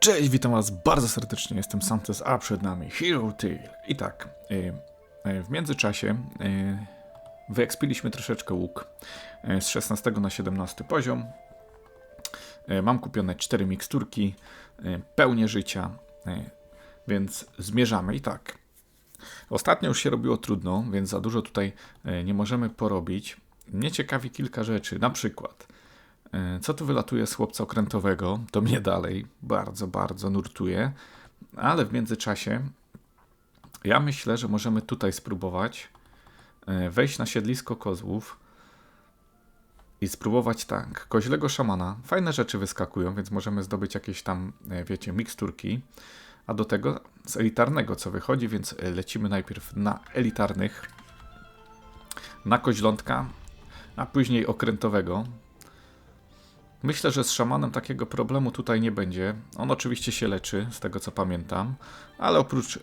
Cześć, witam was bardzo serdecznie, jestem Santos, a przed nami Hero Tail. I tak, y, y, w międzyczasie y, wyekspiliśmy troszeczkę łuk z 16 na 17 poziom. Mam kupione 4 miksturki, pełnię życia, więc zmierzamy i tak. Ostatnio już się robiło trudno, więc za dużo tutaj nie możemy porobić. Mnie ciekawi kilka rzeczy, na przykład... E, Co tu wylatuje z chłopca okrętowego? To mnie dalej bardzo, bardzo nurtuje. Ale w międzyczasie ja myślę, że możemy tutaj spróbować e, wejść na siedlisko kozłów i spróbować tak. Koźlego szamana. Fajne rzeczy wyskakują, więc możemy zdobyć jakieś tam, e, wiecie, miksturki. A do tego z elitarnego co wychodzi, więc lecimy najpierw na elitarnych, na koźlątka, a później okrętowego. Myślę, że z szamanem takiego problemu tutaj nie będzie. On oczywiście się leczy, z tego co pamiętam, ale oprócz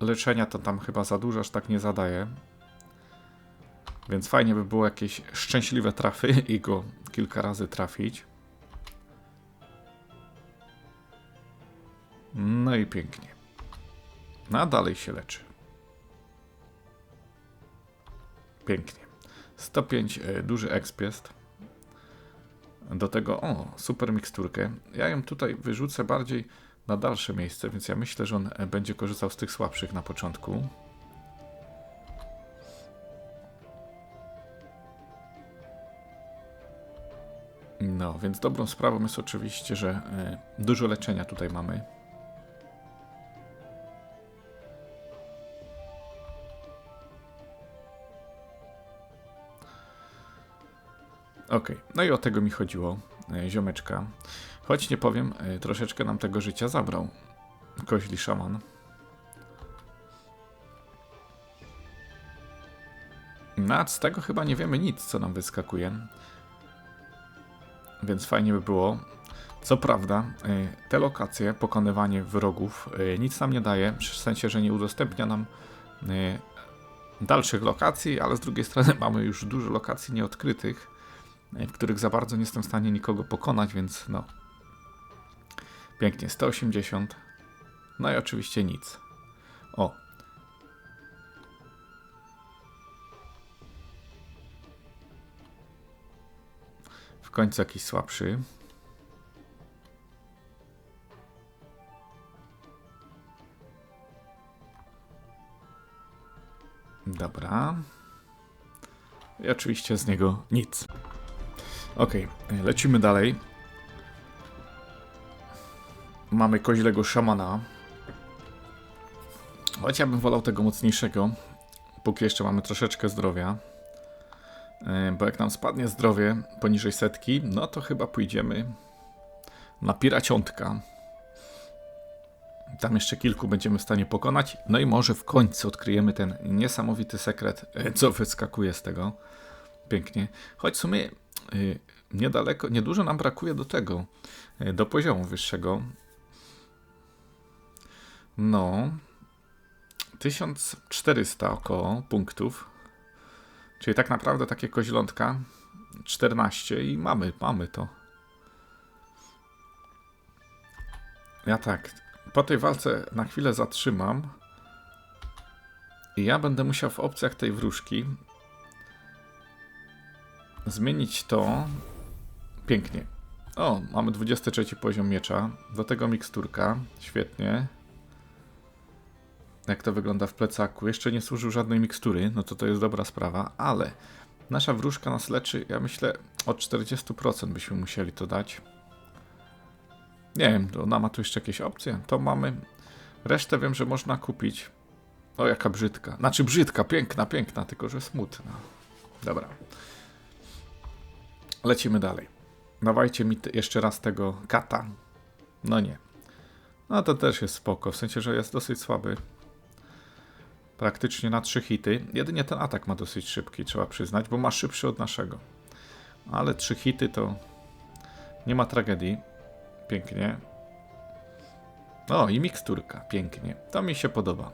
leczenia to tam chyba za dużo aż tak nie zadaje. Więc fajnie by było jakieś szczęśliwe trafy i go kilka razy trafić. No i pięknie. No dalej się leczy. Pięknie. 105 e, duży exp jest. Do tego, o, super miksturkę. Ja ją tutaj wyrzucę bardziej na dalsze miejsce, więc ja myślę, że on e, będzie korzystał z tych słabszych na początku. No, więc dobrą sprawą jest oczywiście, że e, dużo leczenia tutaj mamy. Okej, no i o tego mi chodziło, e, ziomeczka. Choć nie powiem, e, troszeczkę nam tego życia zabrał. Koźli szaman. No, a z tego chyba nie wiemy nic, co nam wyskakuje. Więc fajnie by było. Co prawda, e, te lokacje, pokonywanie wrogów, nic nam nie daje, w sensie, że nie udostępnia nam dalszych lokacji, ale z drugiej strony mamy już dużo lokacji nieodkrytych w których za bardzo nie jestem w stanie nikogo pokonać, więc no. Pięknie, 180. No i oczywiście nic. O. W końcu jakiś słabszy. Dobra. I oczywiście z niego nic. Okej, lecimy dalej. Mamy koźlego szamana. Choć ja bym wolał tego mocniejszego, póki jeszcze mamy troszeczkę zdrowia. E, Bo jak nam spadnie zdrowie poniżej setki, no to chyba pójdziemy na piraciątka. Tam jeszcze kilku będziemy w stanie pokonać. No i może w końcu odkryjemy ten niesamowity sekret, e, co wyskakuje z tego. Pięknie. Choć w sumie niedaleko, niedużo nam brakuje do tego, y, do poziomu wyższego. No, 1400 około punktów, czyli tak naprawdę takie koźlątka 14 i mamy, mamy to. Ja tak, po tej walce na chwilę zatrzymam i ja będę musiał w opcjach tej wróżki zmienić to. Pięknie. O, mamy 23 poziom miecza. Do tego miksturka. Świetnie. Jak to wygląda w plecaku? Jeszcze nie służył żadnej mikstury, no to to jest dobra sprawa, ale nasza wróżka nas leczy, ja myślę, od 40% byśmy musieli to dać. Nie wiem, ona ma tu jeszcze jakieś opcje. To mamy. Resztę wiem, że można kupić. O, jaka brzydka. Znaczy brzydka, piękna, piękna, tylko że smutna. Dobra. Lecimy dalej. Dawajcie mi jeszcze raz tego kata. No nie. No to też jest spoko, w sensie, że jest dosyć słaby. Praktycznie na trzy hity. Jedynie ten atak ma dosyć szybki, trzeba przyznać, bo ma szybszy od naszego. Ale trzy hity to nie ma tragedii. Pięknie. O, i miksturka. Pięknie. To mi się podoba.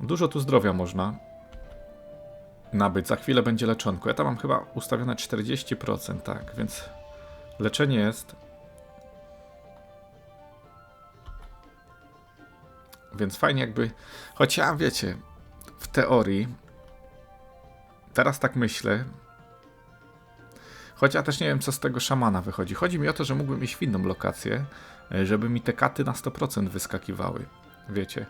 Dużo tu zdrowia można nabyć. Za chwilę będzie leczonko. Ja tam mam chyba ustawione 40%, tak, więc leczenie jest. Więc fajnie jakby, choć ja wiecie, w teorii, teraz tak myślę, choć ja też nie wiem, co z tego szamana wychodzi. Chodzi mi o to, że mógłbym iść w inną lokację, e, żeby mi te katy na 100% wyskakiwały. Wiecie.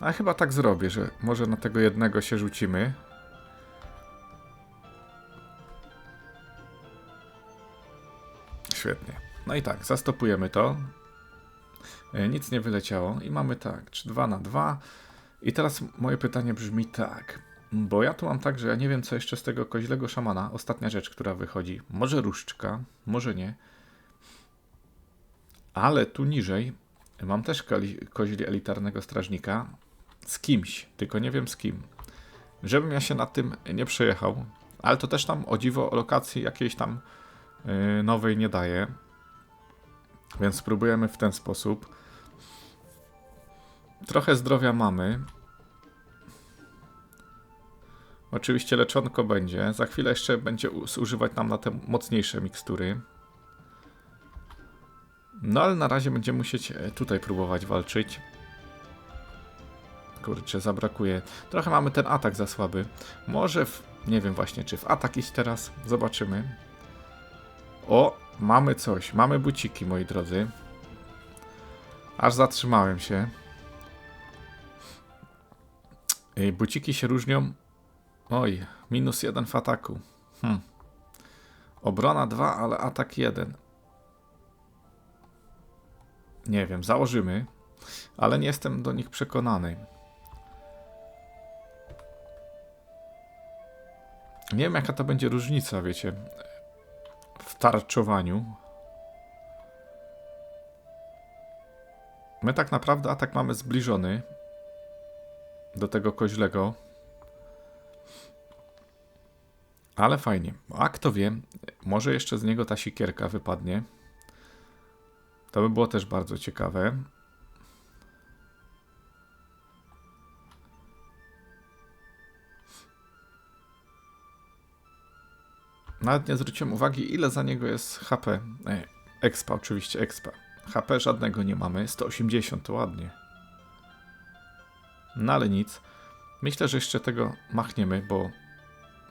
A chyba tak zrobię, że może na tego jednego się rzucimy. Świetnie. No i tak, zastopujemy to. E, Nic nie wyleciało i mamy tak, czy 2 na 2. I teraz moje pytanie brzmi tak. Bo ja tu mam tak, że ja nie wiem, co jeszcze z tego koźlego szamana. Ostatnia rzecz, która wychodzi. Może różdżka, może nie. Ale tu niżej mam też koźli elitarnego strażnika z kimś, tylko nie wiem z kim. Żebym ja się nad tym nie przejechał, ale to też tam o dziwo lokacji jakiejś tam yy, nowej nie daje. Więc spróbujemy w ten sposób. Trochę zdrowia mamy. Oczywiście leczonko będzie. Za chwilę jeszcze będzie zużywać nam na te mocniejsze mikstury. No ale na razie będziemy musieć e, tutaj próbować walczyć. Kurczę, zabrakuje. Trochę mamy ten atak za słaby. Może w... Nie wiem właśnie, czy w atak iść teraz. Zobaczymy. O, mamy coś. Mamy buciki, moi drodzy. Aż zatrzymałem się. Ej, Buciki się różnią. Oj, minus jeden w ataku. Hm. Obrona 2, ale atak 1. Nie wiem, założymy, ale nie jestem do nich przekonany. Nie wiem, jaka to będzie różnica, wiecie, w tarczowaniu. My tak naprawdę atak mamy zbliżony do tego koźlego. Ale fajnie. A kto wie, może jeszcze z niego ta sikierka wypadnie. To by było też bardzo ciekawe. Nawet nie zwróciłem uwagi, ile za niego jest HP. E, expa, oczywiście, expa. HP żadnego nie mamy. 180 to ładnie. No ale nic. Myślę, że jeszcze tego machniemy, bo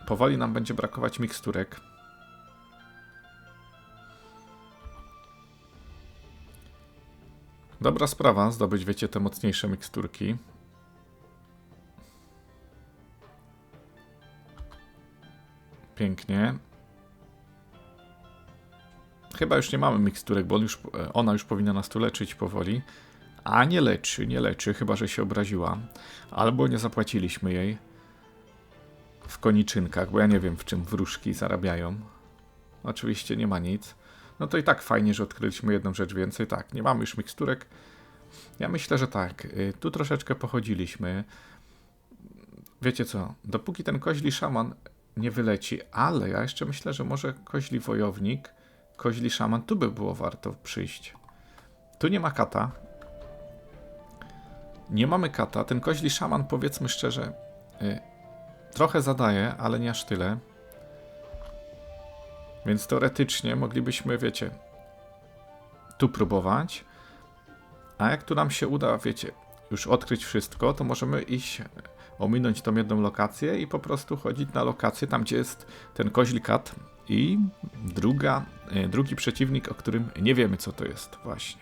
powoli nam będzie brakować miksturek. Dobra sprawa, zdobyć, wiecie, te mocniejsze miksturki. Pięknie. Chyba już nie mamy miksturek, bo on już, ona już powinna nas tu leczyć powoli. A nie leczy, nie leczy, chyba że się obraziła. Albo nie zapłaciliśmy jej w koniczynkach, bo ja nie wiem w czym wróżki zarabiają. Oczywiście nie ma nic. No to i tak fajnie, że odkryliśmy jedną rzecz więcej. Tak, nie mamy już miksturek. Ja myślę, że tak. y, Tu troszeczkę pochodziliśmy. Wiecie co? Dopóki ten koźli szaman nie wyleci, ale ja jeszcze myślę, że może koźli wojownik, koźli szaman, tu by było warto przyjść. Tu nie ma kata. Nie mamy kata. Ten koźli szaman, powiedzmy szczerze, y, trochę zadaje, ale nie aż tyle. Więc teoretycznie moglibyśmy, wiecie, tu próbować. A jak tu nam się uda, wiecie, już odkryć wszystko, to możemy iść, ominąć tą jedną lokację i po prostu chodzić na lokację tam, gdzie jest ten koźli kat i druga, e, drugi przeciwnik, o którym nie wiemy, co to jest właśnie.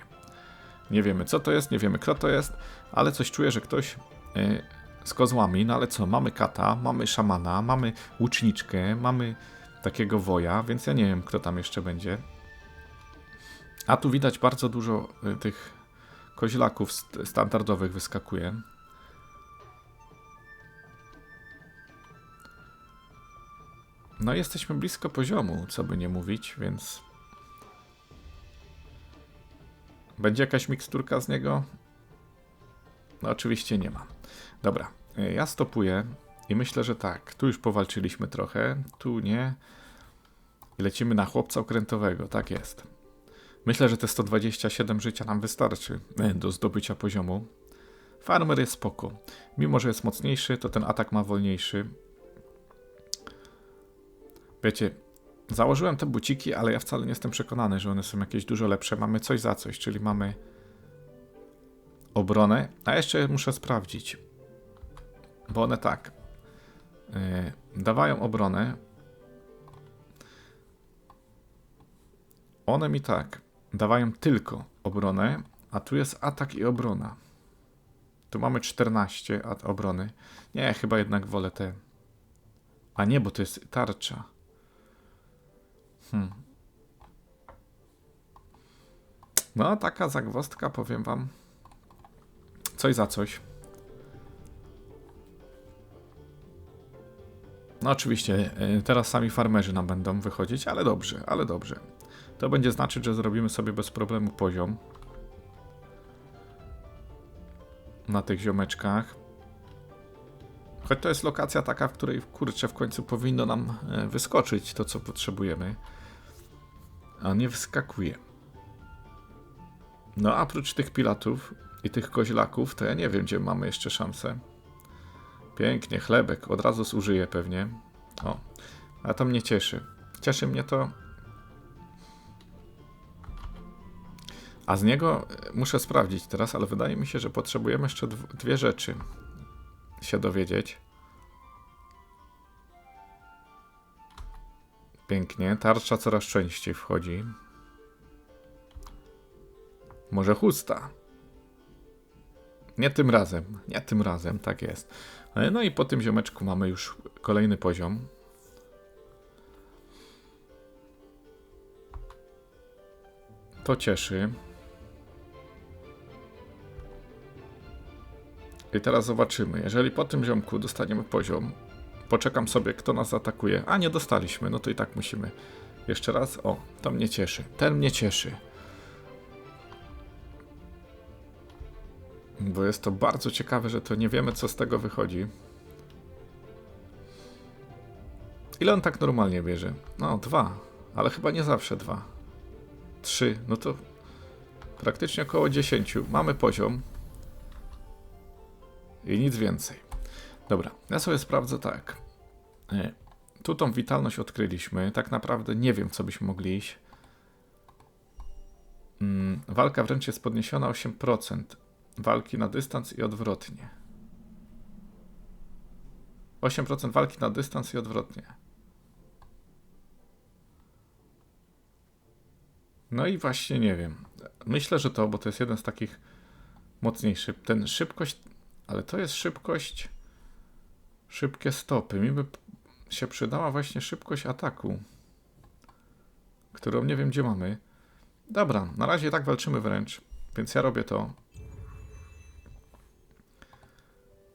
Nie wiemy, co to jest, nie wiemy, kto to jest, ale coś czuję, że ktoś e, z kozłami, no ale co, mamy kata, mamy szamana, mamy łuczniczkę, mamy takiego woja, więc ja nie wiem, kto tam jeszcze będzie. A tu widać bardzo dużo y, tych koźlaków st- standardowych wyskakuje. No jesteśmy blisko poziomu, co by nie mówić, więc... Będzie jakaś miksturka z niego? No oczywiście nie ma. Dobra, y, ja stopuję i myślę, że tak. Tu już powalczyliśmy trochę, tu nie. I lecimy na chłopca okrętowego, tak jest. Myślę, że te 127 życia nam wystarczy e, do zdobycia poziomu. Farmer jest spoko. Mimo, że jest mocniejszy, to ten atak ma wolniejszy. Wiecie, założyłem te buciki, ale ja wcale nie jestem przekonany, że one są jakieś dużo lepsze. Mamy coś za coś, czyli mamy obronę, a jeszcze muszę sprawdzić. Bo one tak. Yy, dawają obronę. One mi tak. Dawają tylko obronę, a tu jest atak i obrona. Tu mamy 14 at obrony. Nie, chyba jednak wolę te. A nie, bo to jest tarcza. Hmm. No, taka zagwostka, powiem wam. Coś za coś. No oczywiście, y, teraz sami farmerzy nam będą wychodzić, ale dobrze, ale dobrze. To będzie znaczyć, że zrobimy sobie bez problemu poziom. Na tych ziomeczkach. Choć to jest lokacja taka, w której kurczę w końcu powinno nam e, wyskoczyć to, co potrzebujemy. A nie wyskakuje. No, a oprócz tych pilatów i tych koźlaków, to ja nie wiem, gdzie mamy jeszcze szansę. Pięknie, chlebek. Od razu zużyję pewnie. O, a to mnie cieszy. Cieszy mnie to. A z niego e, muszę sprawdzić teraz, ale wydaje mi się, że potrzebujemy jeszcze dw- dwie rzeczy się dowiedzieć. Pięknie. Tarcza coraz częściej wchodzi. Może chusta. Nie tym razem. Nie tym razem, tak jest. No i po tym ziomeczku mamy już kolejny poziom. To cieszy. I teraz zobaczymy. Jeżeli po tym ziomku dostaniemy poziom, poczekam sobie, kto nas atakuje. A nie dostaliśmy, no to i tak musimy. Jeszcze raz. O, to mnie cieszy. Ten mnie cieszy. Bo jest to bardzo ciekawe, że to nie wiemy, co z tego wychodzi. Ile on tak normalnie bierze? No, dwa, ale chyba nie zawsze dwa. Trzy, no to praktycznie około dziesięciu. Mamy poziom. I nic więcej. Dobra, ja sobie sprawdzę tak. E, Tu tą witalność odkryliśmy. Tak naprawdę nie wiem, co byśmy mogli iść. Mm, walka wręcz jest podniesiona 8%. Walki na dystans i odwrotnie. 8% walki na dystans i odwrotnie. No i właśnie nie wiem. Myślę, że to, bo to jest jeden z takich mocniejszych. Ten szybkość, ale to jest szybkość. Szybkie stopy. Mi by się przydała właśnie szybkość ataku, którą nie wiem gdzie mamy. Dobra, na razie tak walczymy wręcz, więc ja robię to.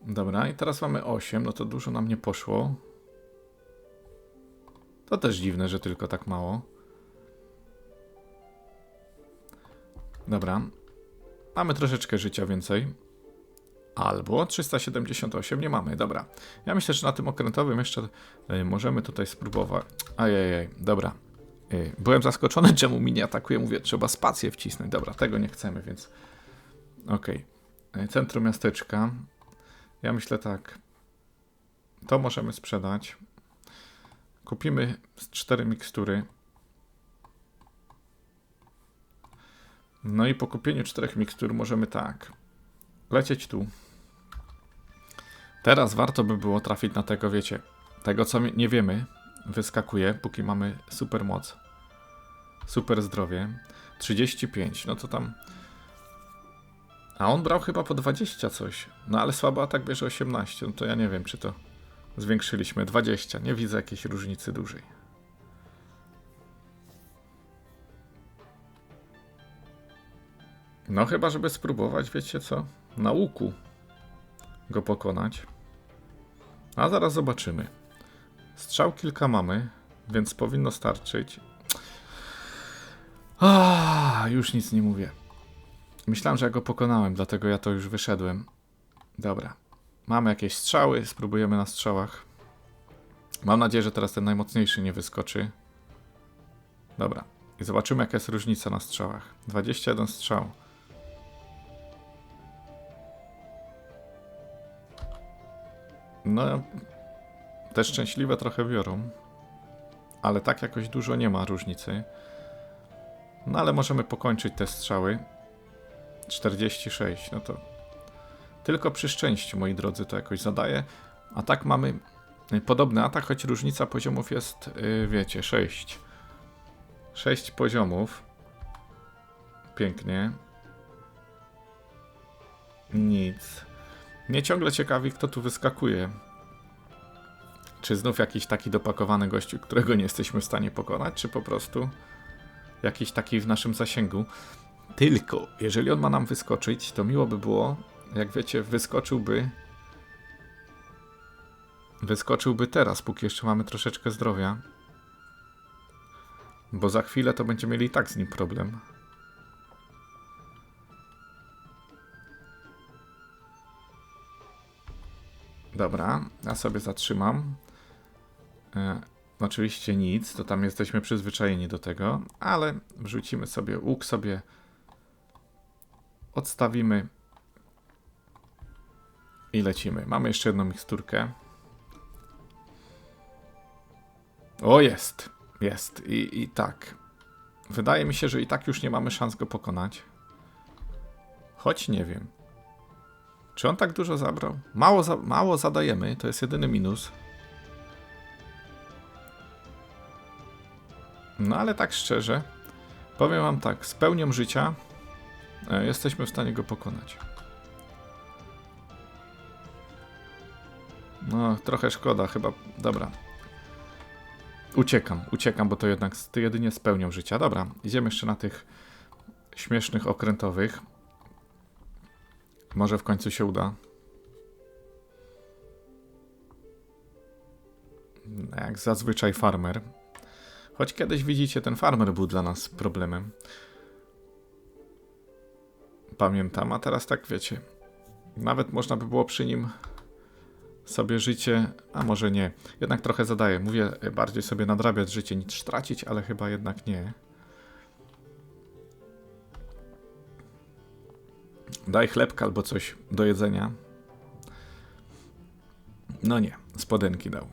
Dobra, i teraz mamy 8, no to dużo nam nie poszło. To też dziwne, że tylko tak mało. Dobra. Mamy troszeczkę życia więcej. Albo 378 nie mamy, dobra. Ja myślę, że na tym okrętowym jeszcze y, możemy tutaj spróbować. Ajajaj, dobra. Y, byłem zaskoczony, czemu mi nie atakuje. Mówię, trzeba spację wcisnąć. Dobra, tego nie chcemy, więc. Okej. Y, Centrum miasteczka. Ja myślę tak. To możemy sprzedać. Kupimy cztery mikstury. No i po kupieniu czterech mikstur możemy tak. Lecieć tu. Teraz warto by było trafić na tego, wiecie, tego co nie wiemy, wyskakuje, póki mamy super moc. Super zdrowie. 35, no to tam. A on brał chyba po 20 coś. No ale słabo atak bierze 18, no to ja nie wiem, czy to zwiększyliśmy. 20, nie widzę jakiejś różnicy dużej. No chyba, żeby spróbować, wiecie co? Na łuku go pokonać. A zaraz zobaczymy. Strzał kilka mamy, więc powinno starczyć. A, już nic nie mówię. Myślałem, że ja go pokonałem, dlatego ja to już wyszedłem. Dobra. Mamy jakieś strzały, spróbujemy na strzałach. Mam nadzieję, że teraz ten najmocniejszy nie wyskoczy. Dobra. I zobaczymy, jaka jest różnica na strzałach. 21 strzał. No, te szczęśliwe trochę biorą, ale tak jakoś dużo nie ma różnicy. No ale możemy pokończyć te strzały. 46, no to tylko przy szczęściu, moi drodzy, to jakoś zadaje. A tak mamy y, podobny atak, choć różnica poziomów jest, yy, wiecie, 6. 6 poziomów. Pięknie. Nic. Mnie ciągle ciekawi, kto tu wyskakuje. Czy znów jakiś taki dopakowany gościu, którego nie jesteśmy w stanie pokonać, czy po prostu jakiś taki w naszym zasięgu. Tylko, jeżeli on ma nam wyskoczyć, to miło by było, jak wiecie, wyskoczyłby. Wyskoczyłby teraz, póki jeszcze mamy troszeczkę zdrowia. Bo za chwilę to będziemy mieli i tak z nim problem. Dobra, ja sobie zatrzymam. E, oczywiście nic, to tam jesteśmy przyzwyczajeni do tego, ale wrzucimy sobie łuk, sobie odstawimy i lecimy. Mamy jeszcze jedną miksturkę. O, jest. Jest. I, I tak. Wydaje mi się, że i tak już nie mamy szans go pokonać. Choć nie wiem. Czy on tak dużo zabrał? Mało, za, mało zadajemy, to jest jedyny minus. No ale tak szczerze, powiem wam tak, z pełnią życia e, jesteśmy w stanie go pokonać. No, trochę szkoda, chyba. Dobra. Uciekam, uciekam, bo to jednak to jedynie z pełnią życia. Dobra, idziemy jeszcze na tych śmiesznych okrętowych. Może w końcu się uda. Jak zazwyczaj farmer. Choć kiedyś widzicie, ten farmer był dla nas problemem. Pamiętam, a teraz tak wiecie. Nawet można by było przy nim sobie życie, a może nie. Jednak trochę zadaję. Mówię, bardziej sobie nadrabiać życie niż tracić, ale chyba jednak nie. Daj chlebka albo coś do jedzenia. No nie, spodenki dał.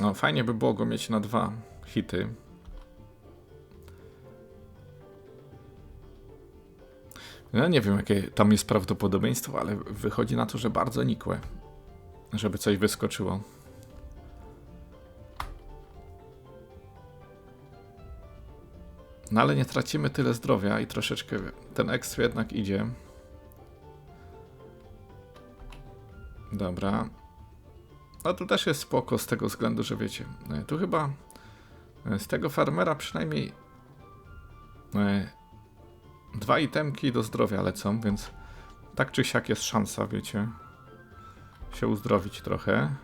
No, fajnie by było go mieć na dwa hity. No nie wiem, jakie tam jest prawdopodobieństwo, ale wychodzi na to, że bardzo nikłe żeby coś wyskoczyło. No ale nie tracimy tyle zdrowia i troszeczkę ten ekstra jednak idzie. Dobra. No tu też jest spoko z tego względu, że wiecie, e, tu chyba e, z tego farmera przynajmniej e, dwa itemki do zdrowia lecą, więc tak czy siak jest szansa, wiecie się uzdrowić trochę.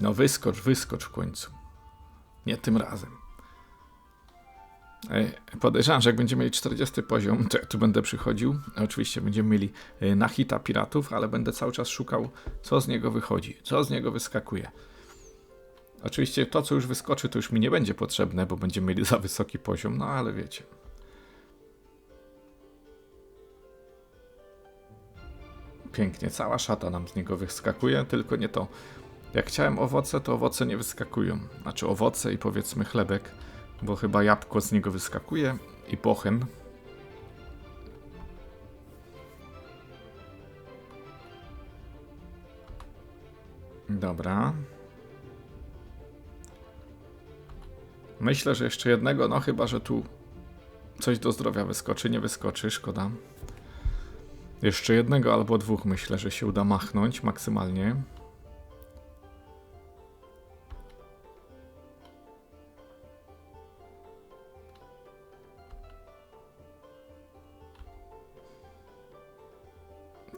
No wyskocz, wyskocz w końcu. Nie tym razem. Podejrzewam, że jak będziemy mieli 40 poziom, to ja tu będę przychodził. Oczywiście będziemy mieli e, na hita piratów, ale będę cały czas szukał, co z niego wychodzi, co z niego wyskakuje. Oczywiście to, co już wyskoczy, to już mi nie będzie potrzebne, bo będziemy mieli za wysoki poziom, no ale wiecie. Pięknie, cała szata nam z niego wyskakuje, tylko nie to. Jak chciałem owoce, to owoce nie wyskakują. Znaczy owoce i powiedzmy chlebek, bo chyba jabłko z niego wyskakuje i pochen. Dobra. Myślę, że jeszcze jednego, no chyba, że tu coś do zdrowia wyskoczy, nie wyskoczy, szkoda. Jeszcze jednego albo dwóch myślę, że się uda machnąć maksymalnie.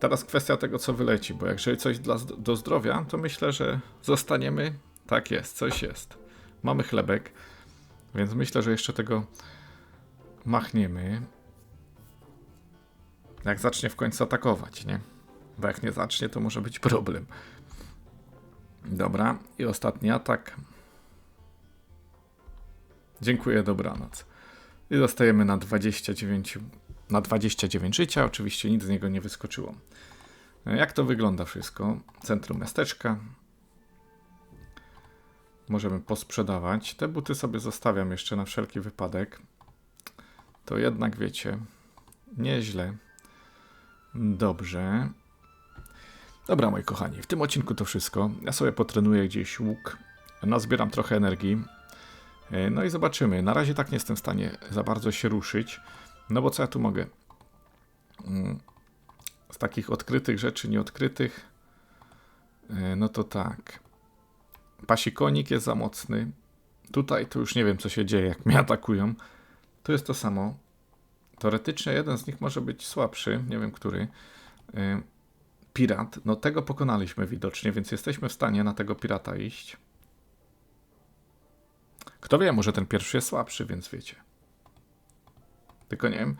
Teraz kwestia tego, co wyleci, bo jeżeli coś dla, do zdrowia, to myślę, że zostaniemy. Tak jest, coś jest. Mamy chlebek, więc myślę, że jeszcze tego machniemy. Jak zacznie w końcu atakować, nie? Bo jak nie zacznie, to może być problem. Dobra, i ostatni atak. Dziękuję, dobranoc. I zostajemy na 29 na 29 życia. Oczywiście nic z niego nie wyskoczyło. E, Jak to wygląda wszystko? Centrum miasteczka. Możemy posprzedawać. Te buty sobie zostawiam jeszcze na wszelki wypadek. To jednak wiecie, nieźle. Dobrze. Dobra, moi kochani, w tym odcinku to wszystko. Ja sobie potrenuję gdzieś łuk, nazbieram trochę energii. E, No i zobaczymy. Na razie tak nie jestem w stanie za bardzo się ruszyć. No bo co ja tu mogę? Mm, Z takich odkrytych rzeczy, nieodkrytych. e, No to tak. Pasikonik jest za mocny. Tutaj to już nie wiem, co się dzieje, jak mnie atakują. Tu jest to samo. Teoretycznie jeden z nich może być słabszy, nie wiem który. Y, Pirat, no tego pokonaliśmy widocznie, więc jesteśmy w stanie na tego pirata iść. Kto wie, może ten pierwszy jest słabszy, więc wiecie. Tylko nie wiem,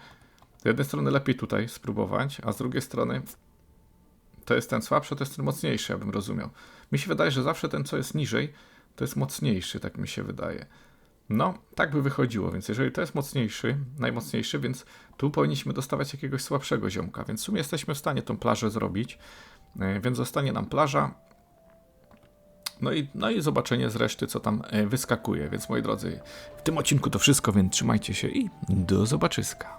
z jednej strony lepiej tutaj spróbować, a z drugiej strony to jest ten słabszy, to jest ten mocniejszy, ja bym rozumiał. Mi się wydaje, że zawsze ten, co jest niżej, to jest mocniejszy, tak mi się wydaje. No, tak by wychodziło, więc jeżeli to jest mocniejszy, najmocniejszy, więc tu powinniśmy dostawać jakiegoś słabszego ziomka, więc w sumie jesteśmy w stanie tą plażę zrobić, e, więc zostanie nam plaża, no i, no i zobaczenie z reszty, co tam e, wyskakuje, więc moi drodzy, w tym odcinku to wszystko, więc trzymajcie się i do zobaczyska.